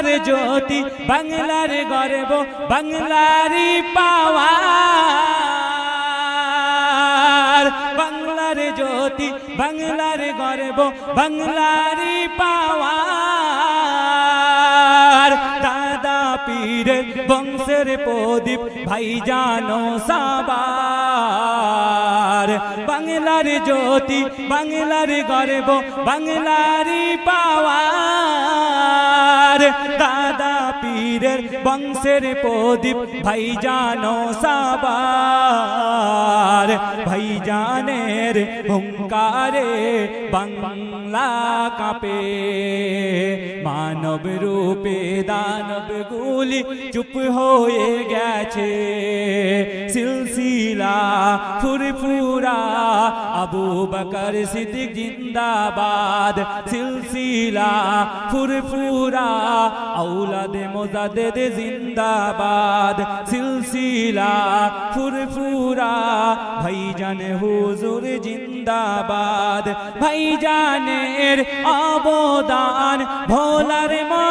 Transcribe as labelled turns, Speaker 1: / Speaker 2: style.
Speaker 1: বাংলার জ্যোতি, বাংলার গর্ব বাংলারই পাওয়ার। বাংলার জ্যোতি, বাংলার গর্ব বাংলারই পাওয়ার। দাদা পীরের বংশের প্রদীপ ভাই জানো সাবার বাংলার জ্যোতি, বাংলার গর্ব বাংলারই পাওয়ার। দাদা পীরের বংশের প্রদীপ ভাই জানো সাবার ভাই জানের হুঙ্কারে বাংলা কাপে। মানব রূপে দানব গুলি চুপ হয়ে গেছে। ফুরফুরা, আবু বকর সিদ্দিক জিন্দাবাদ, সিলসিলা ফুরফুরা আউলাদ মোজাদ্দেদ জিন্দাবাদ, সিলসিলা ফুরফুরা, ভাইজান হুজুর জিন্দাবাদ, ভাইজানের অবদান ভোলার মা